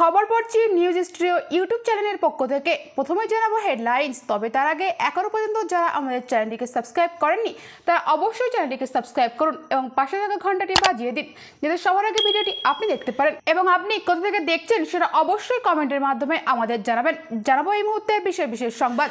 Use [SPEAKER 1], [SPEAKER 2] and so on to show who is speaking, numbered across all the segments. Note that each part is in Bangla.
[SPEAKER 1] খবর পড়ছি নিউজ স্টুডিও ইউটিউব চ্যানেলের পক্ষ থেকে। প্রথমে জানাব হেডলাইন্স, তবে তার আগে এখনও পর্যন্ত যারা আমাদের চ্যানেলটিকে সাবস্ক্রাইব করেননি, তারা অবশ্যই চ্যানেলটিকে সাবস্ক্রাইব করুন এবং পাশে থাকা ঘন্টাটি বাজিয়ে দিন, যাতে সবার আগে ভিডিওটি আপনি দেখতে পারেন। এবং আপনি কোথা থেকে দেখছেন সেটা অবশ্যই কমেন্টের মাধ্যমে আমাদের জানাবেন। জানাব এই মুহূর্তের বিশেষ বিশেষ সংবাদ।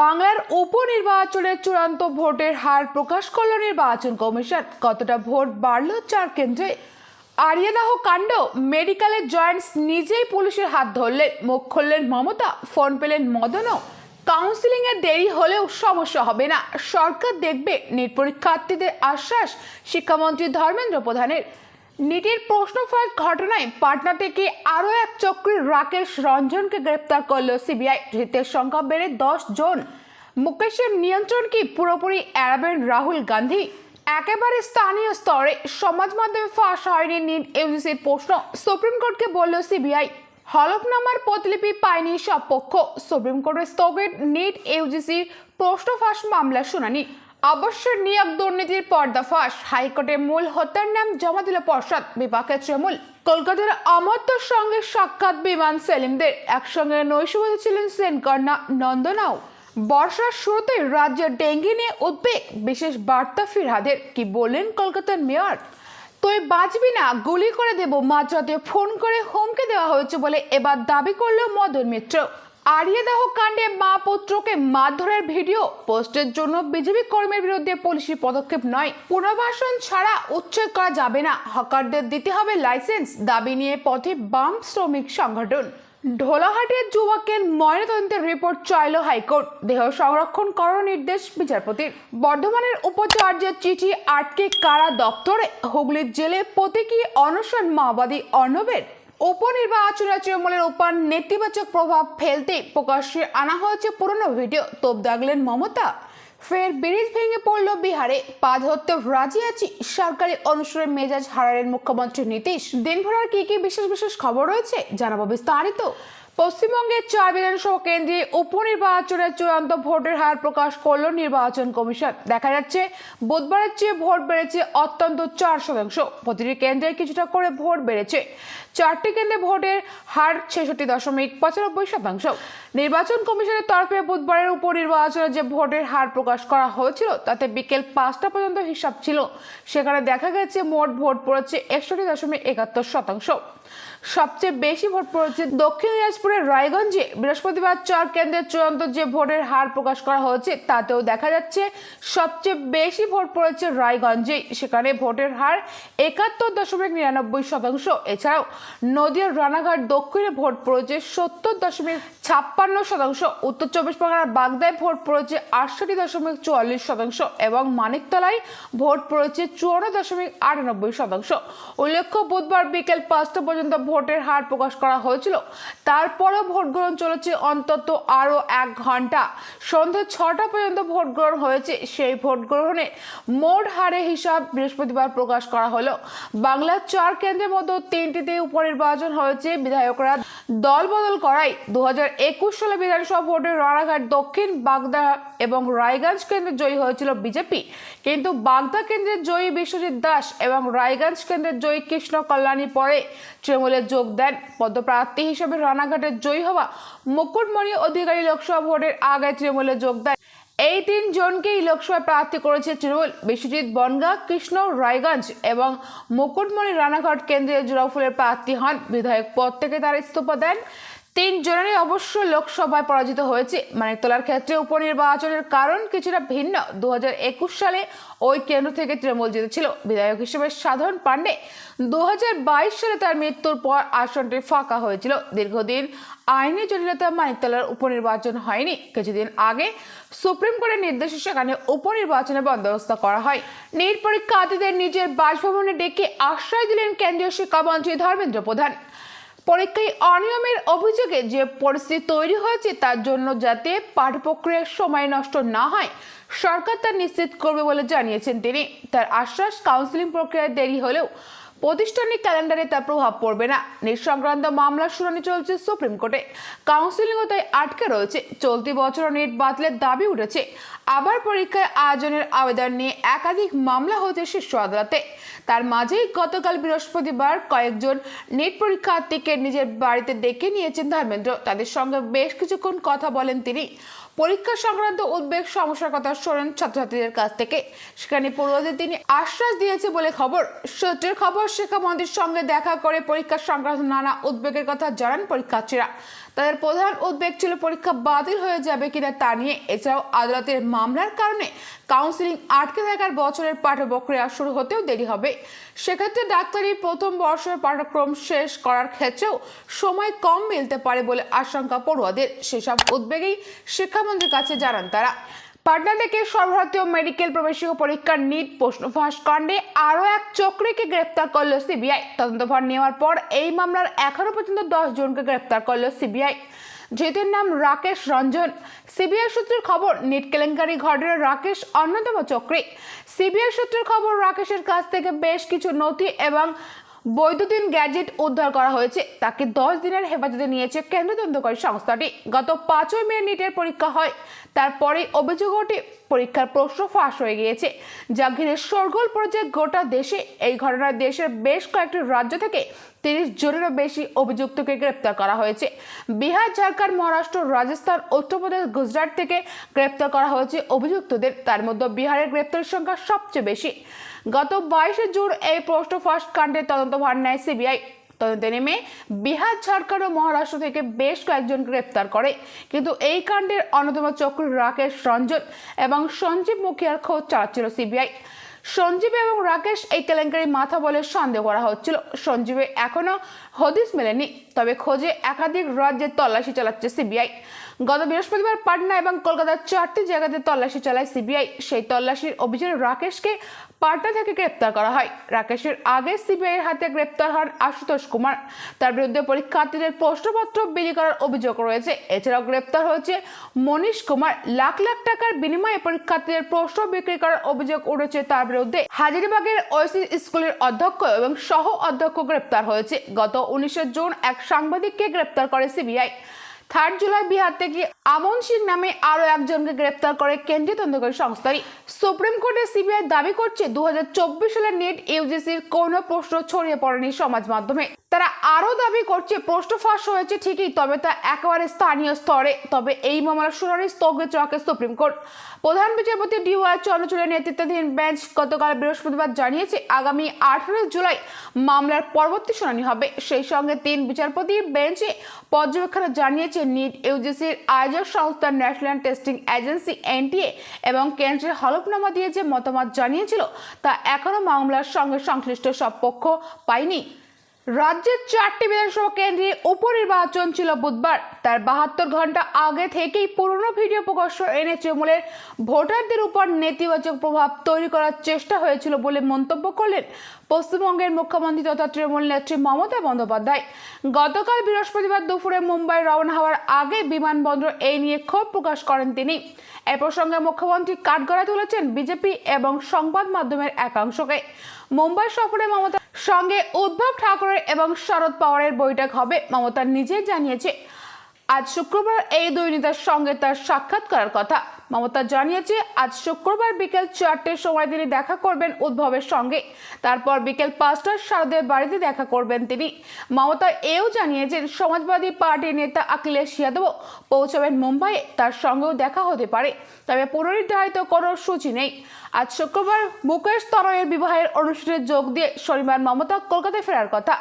[SPEAKER 1] বাংলার উপনির্বাচনের চূড়ান্ত ভোটের হার প্রকাশ করল নির্বাচন কমিশন। কতটা ভোট বাড়ল চার কেন্দ্রে? আরিয়াদাহ কাণ্ড, মেডিকেলের জয়েন্টস নিজেই পুলিশের হাত ধরলেন, মুখ খুললেন মমতা, ফোন পেলেন মদনও। কাউন্সিলিংয়ে দেরি হলেও সমস্যা হবে না। সরকার দেখবে, নিট পরীক্ষার্থীদের আশ্বাস, শিক্ষামন্ত্রী ধর্মেন্দ্র প্রধানের। নিটের প্রশ্ন ফাঁস ঘটনায় পাটনা থেকে আরও এক চক্রীর রাকেশ রঞ্জনকে গ্রেপ্তার করল সিবিআই। ধৃতের সংখ্যা বেড়ে দশ জন। মুকেশের নিয়ন্ত্রণ কি পুরোপুরি এড়াবেন রাহুল গান্ধী? একেবারে স্থানীয় স্তরে সমাজ মাধ্যমে ফাঁস হয়নি নিট ইউজিসির প্রশ্ন। সুপ্রিম কোর্টকে বলল, সিবিআই হলফনামার প্রতিলিপি পায়নি সব পক্ষ। সুপ্রিম কোর্টের স্থগিত নিট ইউজিসির প্রশ্ন ফাঁস মামলার শুনানি। অবশ্য নিয়োগ দুর্নীতির পর্দাফাঁস হাইকোর্টে মূল হত্যার নাম জমা দিল পর্ষদ বিপাকের তৃণমূল। কলকাতার অমর্ত্যর সঙ্গে সাক্ষাৎ বিমান সেলিমদের। একসঙ্গে নৈশবাদী ছিলেন সেনকন্যা নন্দনাও। বর্ষার শুরুতে রাজ্যের ডেঙ্গি নিয়ে উদ্বেগ। বিশেষ বার্তা ফিরহাদের, কি বললেন কলকাতার মেয়র? তুই বাঁচবি না, গুলি করে দেব, মাঝরাতে ফোন করে হুমকি দেওয়া হয়েছে বলে এবার দাবি করল মদন মিত্র। আরিয়াদাহ কাণ্ডে মা পুত্রকে মারধরের ভিডিও, পোস্টের জন্য বিজেপি কর্মীর বিরুদ্ধে পুলিশি পদক্ষেপ নয়। পুনর্বাসন ছাড়া উচ্ছেদ করা যাবে না। হকারদের দিতে হবে লাইসেন্স, দাবি নিয়ে পথে বাম শ্রমিক সংগঠন। ঢোলাহাটের যুবকের ময়নাতদন্তের রিপোর্ট চাইল হাইকোর্ট। দেহ সংরক্ষণ করার নির্দেশ বিচারপতির। বর্ধমানের উপাচার্যের চিঠি আটকে কারা দপ্তরে? হুগলির জেলে প্রতীকী অনশন মাওবাদী অর্ণবের উপনির্বাচনে তৃণমূলের উপর নেতিবাচক প্রভাব ফেলতে প্রকাশ্যে আনা হয়েছে পুরনো ভিডিও। তোপ দাগলেন মমতা ফের ব্রিজ ভেঙে পড়ল বিহারে। পা ধরতে রাজি আছি সরকারি অনুসরণের মেজাজ হারালেন মুখ্যমন্ত্রী নীতিশ। দিনভর আর কি কি বিশেষ বিশেষ খবর রয়েছে জানাব বিস্তারিত। পশ্চিমবঙ্গের চার বিধানসভা কেন্দ্রে উপনির্বাচনের চূড়ান্ত ভোটের হার প্রকাশ করল নির্বাচন কমিশন। দেখা যাচ্ছে, বুধবারের চেয়ে ভোট বেড়েছে অত্যন্ত চার শতাংশ। প্রতিটি কেন্দ্রে কিছুটা করে ভোট বেড়েছে। চারটি কেন্দ্রে ভোটের হার ছেষট্টি দশমিক পঁচানব্বই শতাংশ। নির্বাচন কমিশনের তরফে বুধবারের উপনির্বাচনে যে ভোটের হার প্রকাশ করা হয়েছিল, তাতে বিকেল পাঁচটা পর্যন্ত হিসাব ছিল। সেখানে দেখা গেছে, মোট ভোট পড়েছে একষট্টি দশমিক একাত্তর শতাংশ। সবচেয়ে বেশি ভোট পড়েছে দক্ষিণ দিনাজপুরের রায়গঞ্জে। বৃহস্পতিবার চার কেন্দ্রের চূড়ান্ত যে ভোটের হার প্রকাশ করা হয়েছে, তাতেও দেখা যাচ্ছে সবচেয়ে বেশি ভোট পড়েছে রায়গঞ্জে সেখানে ভোটের হার একাত্তর দশমিক নিরানব্বই শতাংশ। এছাড়াও নদীর রানাঘাট দক্ষিণে ভোট পড়েছে সত্তর দশমিক ছাপ্পান্ন শতাংশ। উত্তর চব্বিশ পরগনার বাগদায় ভোট পড়েছে আটষট্টি দশমিক চুয়াল্লিশ শতাংশ এবং মানিকতলায় ভোট পড়েছে চুয়ান্ন দশমিক আটানব্বই শতাংশ। উল্লেখ্য, বুধবার বিকেল পাঁচটা পর্যন্ত ভোটের হার প্রকাশ করা হয়েছিল। তারপরেও ভোট গ্রহণ চলেছে অন্তত আরও এক ঘণ্টা সন্ধে ছটা পর্যন্ত ভোট গ্রহণ হয়েছে, সেই ভোট গ্রহণে মোট হারে হিসাব বৃহস্পতিবার প্রকাশ করা হলো। বাংলার চার কেন্দ্রের মধ্যে তিনটিতে উপনির্বাচন হয়েছে, বিধায়করা দল বদল করায় দু সালে বিধানসভা ভোটে রানাঘাট, দক্ষিণ বাগদা এবং রায়গঞ্জ কেন্দ্রে জয়ী হয়েছিল বিজেপি। কিন্তু বাগদা কেন্দ্রের জয়ী বিশ্বজিৎ দাস এবং রায়গঞ্জ কেন্দ্রের জয়ী কৃষ্ণ কল্যাণী পরে তৃণমূলে যোগ দেন। পদপ্রার্থী হিসেবে রানাঘাটের জয়ী হওয়া মুকুটমণি অধিকারী লোকসভা ভোটের আগে তৃণমূলে যোগ দেন। এই তিন জনকেই লোকসভায় প্রার্থী করেছে তৃণমূল। বিশ্বজিৎ বনগা, কৃষ্ণ রায়গঞ্জ এবং মুকুটমণি রানাঘাট কেন্দ্রীয় জোড়াফুলের প্রার্থী হন। বিধায়ক পদ থেকে তারা ইস্তফা দেন। তিন জনেরই অবশ্য লোকসভায় পরাজিত হয়েছে। মানিকতলার ক্ষেত্রে উপনির্বাচনের কারণ কিছুটা ভিন্ন। দু হাজার একুশ সালে ওই কেন্দ্র থেকে তৃণমূল জিতেছিল। বিধায়ক হিসেবে সাধারণ পাণ্ডে দু হাজার বাইশ সালে তার মৃত্যুর পর আসনটি ফাঁকা হয়েছিল। দীর্ঘদিন আইনি জটিলতা মানিকতলার উপনির্বাচন হয়নি। কিছুদিন আগে সুপ্রিম কোর্টের নির্দেশে সেখানে উপনির্বাচনের বন্দোবস্ত করা হয়। নিট পরীক্ষার্থীদের নিজের বাসভবনে ডেকে আশ্রয় দিলেন কেন্দ্রীয় শিক্ষামন্ত্রী ধর্মেন্দ্র প্রধান। পরীক্ষায় অনিয়মের অভিযোগে যে পরিস্থিতি তৈরি হয়েছে তার জন্য যাতে পাঠ প্রক্রিয়ার সময় নষ্ট না হয়, সরকার তা নিশ্চিত করবে বলে জানিয়েছেন তিনি। তার আশ্বাস কাউন্সিলিং প্রক্রিয়ায় দেরি হলেও প্রতিষ্ঠানিক ক্যালেন্ডারে তার প্রভাব পড়বে না। নিট সংক্রান্ত মামলার শুনানি চলছে সুপ্রিম কোর্টে। কাউন্সিলিংও তাই আটকে রয়েছে। চলতি বছর নেট বাতিলের দাবি উঠেছে। আবার পরীক্ষার আয়োজনের আবেদন নিয়ে একাধিক মামলা হয়েছে শীর্ষ আদালতে। তার মাঝেই গতকাল বৃহস্পতিবার কয়েকজন নেট পরীক্ষার্থীকে নিজের বাড়িতে ডেকে নিয়েছেন ধর্মেন্দ্র। তাদের সঙ্গে বেশ কিছুক্ষণ কথা বলেন তিনি। পরীক্ষা সংক্রান্ত উদ্বেগ সমস্যার কথা শোনেন ছাত্রছাত্রীদের কাছ থেকে। সেখানে পড়ুয়াদের তিনি আশ্বাস দিয়েছে বলে খবর। সূত্রের খবর, শিক্ষামন্ত্রীর সঙ্গে দেখা করে পরীক্ষা সংক্রান্ত নানা উদ্বেগের কথা জানান পরীক্ষার্থীরা। তাদের প্রধান উদ্বেগ ছিল পরীক্ষা বাতিল হয়ে যাবে কিনা তা নিয়ে। এছাড়াও আদালতের মামলার কারণে কাউন্সিলিং আটকে থাকার বছরের পাঠ্যপ্রক্রিয়া শুরু হতেও দেরি হবে। সেক্ষেত্রে ডাক্তারি প্রথম বর্ষের পাঠ্যক্রম শেষ করার ক্ষেত্রেও সময় কম মিলতে পারে বলে আশঙ্কা পড়ুয়াদের। সেসব উদ্বেগেই শিক্ষামন্ত্রীর কাছে জানান তারা। পাটনা থেকে সর্বভারতীয় মেডিকেল প্রবেশিকা পরীক্ষার নিট প্রশ্ন ফাঁস কাণ্ডে আরও এক চক্রীকে গ্রেপ্তার করল সিবিআই। তদন্তভার নেওয়ার পর এই মামলার এখনও পর্যন্ত দশ জনকে গ্রেপ্তার করল সিবিআই। ধৃতের নাম রাকেশ রঞ্জন। সিবিআই সূত্রের খবর, নিট কেলেঙ্কারি ঘটনা রাকেশ, অন্যতম চক্রী। সিবিআই সূত্রের খবর, রাকেশের কাছ থেকে বেশ কিছু নথি এবং বৈদ্যুতিন গ্যাজেট উদ্ধার করা হয়েছে। তাকে দশ দিনের হেফাজতে নিয়েছে কেন্দ্রীয় তদন্তকারী সংস্থাটি। গত পাঁচই মে নিটের পরীক্ষা হয়। তারপরে অভিযোগ পরীক্ষার প্রশ্ন ফাঁস হয়ে গিয়েছে। যা ঘিরে সরগোল পড়েছে গোটা দেশে। এই ঘটনায় দেশের বেশ কয়েকটি রাজ্য থেকে তিরিশ জনেরও বেশি অভিযুক্তকে গ্রেপ্তার করা হয়েছে। বিহার, ঝাড়খণ্ড, মহারাষ্ট্র, রাজস্থান, উত্তরপ্রদেশ, গুজরাট থেকে গ্রেপ্তার করা হয়েছে অভিযুক্তদের। তার মধ্যে বিহারের গ্রেপ্তারের সংখ্যা সবচেয়ে বেশি। গত বাইশে জুন এই পোস্ট ফার্স্ট কাণ্ডের তদন্তভার নেয় সিবিআই। তদন্তে নেমে বিহার, ঝাড়খণ্ড ও মহারাষ্ট্র থেকে বেশ কয়েকজন গ্রেপ্তার করে। কিন্তু এই কাণ্ডের অন্যতম চক্র রাকেশ রঞ্জন এবং সঞ্জীব মুখিয়ার খোঁজ চালাচ্ছিল সিবিআই। সঞ্জীব এবং রাকেশ এই কেলেঙ্কারি মাথা বলে সন্দেহ করা হচ্ছিল। সঞ্জীবের এখনও হদিস মেলেনি, তবে খোঁজে একাধিক রাজ্যে তল্লাশি চালাচ্ছে সিবিআই। গত বৃহস্পতিবার পাটনা এবং কলকাতার চারটি জায়গাতে তল্লাশি চালায় সিবিআই। সেই তল্লাশির অভিযানে রাকেশকে পাটনা থেকে গ্রেপ্তার করা হয়। রাকেশের আগে সিবিআই হাতে গ্রেপ্তার হন আশুতোষ কুমার। তার বিরুদ্ধে পরীক্ষার্থীদের প্রশ্নপত্র বিলি করার অভিযোগ রয়েছে। এছাড়াও গ্রেপ্তার হয়েছে মনীষ কুমার। লাখ লাখ টাকার বিনিময়ে পরীক্ষার্থীদের প্রশ্ন বিক্রি করার অভিযোগ উঠেছে তার বিরুদ্ধে। হাজারিবাগের ওয়েসি স্কুলের অধ্যক্ষ এবং সহ অধ্যক্ষ গ্রেপ্তার হয়েছে। গত উনিশে জুন এক সাংবাদিককে গ্রেপ্তার করে সিবিআই। থার্ড জুলাই বিহার থেকে আমন সিং নামে আরও একজনকে গ্রেপ্তার করে কেন্দ্রীয় তদন্তকারী সংস্থাটি সুপ্রিম কোর্টে সিবিআই দাবি করছে দু সালের নেট ইউজিসির কোনো প্রশ্ন ছড়িয়ে পড়েনি সমাজ মাধ্যমে। তারা আরও দাবি করছে, প্রশ্ন ফাঁস হয়েছে ঠিকই, তবে তা একেবারে স্থানীয় স্তরে। তবে এই মামলার শুনানি স্থগিত রাখে সুপ্রিম কোর্ট। প্রধান বিচারপতি ডিওয়াই চন্দ্রচূড়ের নেতৃত্বাধীন বেঞ্চ গতকাল বৃহস্পতিবার জানিয়েছে, আগামী আঠারোই জুলাই মামলার পরবর্তী শুনানি হবে। সেই সঙ্গে তিন বিচারপতির বেঞ্চে পর্যবেক্ষণে জানিয়েছে, নিট ইউজিসির আয়োজক সংস্থা ন্যাশনাল টেস্টিং এজেন্সি, এনটিএ, এবং কেন্দ্রের হলফনামা দিয়ে যে মতামত জানিয়েছিল, তা এখনও মামলার সঙ্গে সংশ্লিষ্ট সব পক্ষ পায়নি। রাজ্যের চারটি বিধানসভা কেন্দ্রে উপনির্বাচন ছিল বুধবার। তার বাহাত্তর ঘণ্টা আগে থেকেই পুরনো ভিডিও প্রকাশ্য এনে তৃণমূলের ভোটারদের উপর নেতিবাচক প্রভাব তৈরি করার চেষ্টা হয়েছিল বলে মন্তব্য করলেন পশ্চিমবঙ্গের মুখ্যমন্ত্রী তথা তৃণমূল নেত্রী মমতা বন্দ্যোপাধ্যায়। গতকাল বৃহস্পতিবার দুপুরে মুম্বাই রওনা হওয়ার আগে বিমানবন্দর এই নিয়ে ক্ষোভ প্রকাশ করেন তিনি। এ প্রসঙ্গে মুখ্যমন্ত্রী কাঠগড়ায় তুলেছেন বিজেপি এবং সংবাদ মাধ্যমের একাংশকে। মুম্বাই সফরে মমতা সঙ্গে উদ্ধব ঠাকুরের এবং শরদ পাওয়ারের বৈঠক হবে, মমতা নিজেই জানিয়েছে আজ শুক্রবার এই দুই নেতার সঙ্গে তার সাক্ষাৎ করার কথা। মমতা জানিয়েছে, আজ শুক্রবার বিকেল চারটের সময় তিনি দেখা করবেন উদ্ভবের সঙ্গে। তারপর বিকেল পাঁচটার শারদের বাড়িতে দেখা করবেন তিনি। মমতা এও জানিয়েছেন, সমাজবাদী পার্টির নেতা অখিলেশ যাদবও পৌঁছাবেন মুম্বাইয়ে, তার সঙ্গেও দেখা হতে পারে। তবে পুনর্নির্ধারিত কোনো সূচি নেই। আজ শুক্রবার মুকেশ তরয়ের বিবাহের অনুষ্ঠানে যোগ দিয়ে শনিবার মমতা কলকাতায় ফেরার কথা।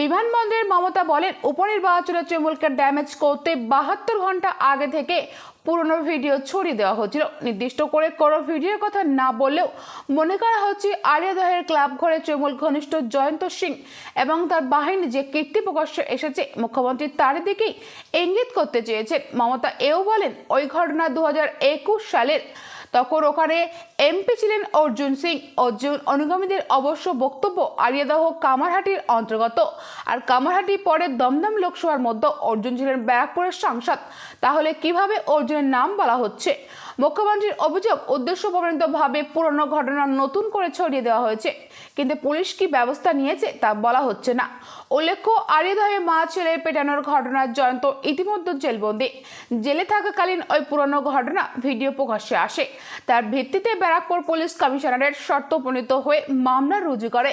[SPEAKER 1] বিমানবন্দরের মমতা বলেন, উপনির্বাচনে তৃণমূলকে ড্যামেজ করতে বাহাত্তর ঘণ্টা আগে থেকে পুরনো ভিডিও ছড়িয়ে দেওয়া হচ্ছিল নির্দিষ্ট করে কোনো ভিডিওর কথা না বললেও মনে করা হচ্ছে আলিয়াদহের ক্লাব ঘরে তৃণমূল ঘনিষ্ঠ জয়ন্ত সিং এবং তার বাহিনী যে কীর্তি প্রকাশ্যে এসেছে, মুখ্যমন্ত্রী তার দিকেই ইঙ্গিত করতে চেয়েছেন। মমতা এও বলেন, ওই ঘটনা দু হাজার একুশ সালের তখন ওখানে এমপি ছিলেন অর্জুন সিং। অর্জুন অনুগামীদের অবশ্য বক্তব্য আলিয়াদহ কামারহাটির অন্তর্গত। আর কামারহাটি পরে দমদম লোকসভার মধ্যে অর্জুন ছিলেন ব্যারাকপুরের সাংসদ। তাহলে কীভাবে অর্জুনের নাম বলা হচ্ছে? মুখ্যমন্ত্রীর অভিযোগ উদ্দেশ্য প্রণীতভাবে পুরনো ঘটনা নতুন করে ছড়িয়ে দেওয়া হয়েছে। কিন্তু পুলিশ কি ব্যবস্থা নিয়েছে তা বলা হচ্ছে না। উল্লেখ্য আরিদহে মা ছেলে পেটানোর ঘটনার জয়ন্ত ইতিমধ্যে জেলবন্দি। জেলে থাকাকালীন ওই পুরনো ঘটনা ভিডিও প্রকাশ্যে আসে। তার ভিত্তিতে ব্যারাকপুর পুলিশ কমিশনারের শর্ত হয়ে মামলা রুজু করে।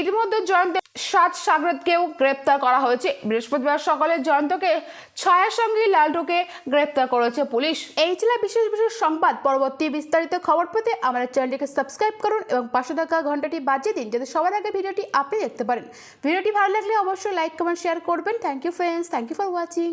[SPEAKER 1] ইতিমধ্যে জয়ন্ত সাত সাগরদকেও গ্রেপ্তার করা হয়েছে। বৃহস্পতিবার সকালে জয়ন্তকে ছায়ার সঙ্গে লালটুকে গ্রেপ্তার করেছে পুলিশ। এই ছিল বিশেষ বিশেষ সংবাদ। পরবর্তী বিস্তারিত খবর পেতে আমাদের চ্যানেলটিকে সাবস্ক্রাইব করুন এবং পাশে থাকা ঘন্টাটি বাজিয়ে দিন যাতে সবার আগে ভিডিওটি আপনি দেখতে পারেন। ভিডিওটি ভালো লাগলে অবশ্যই লাইক, কমেন্ট, শেয়ার করবেন। Thank you friends thank you for watching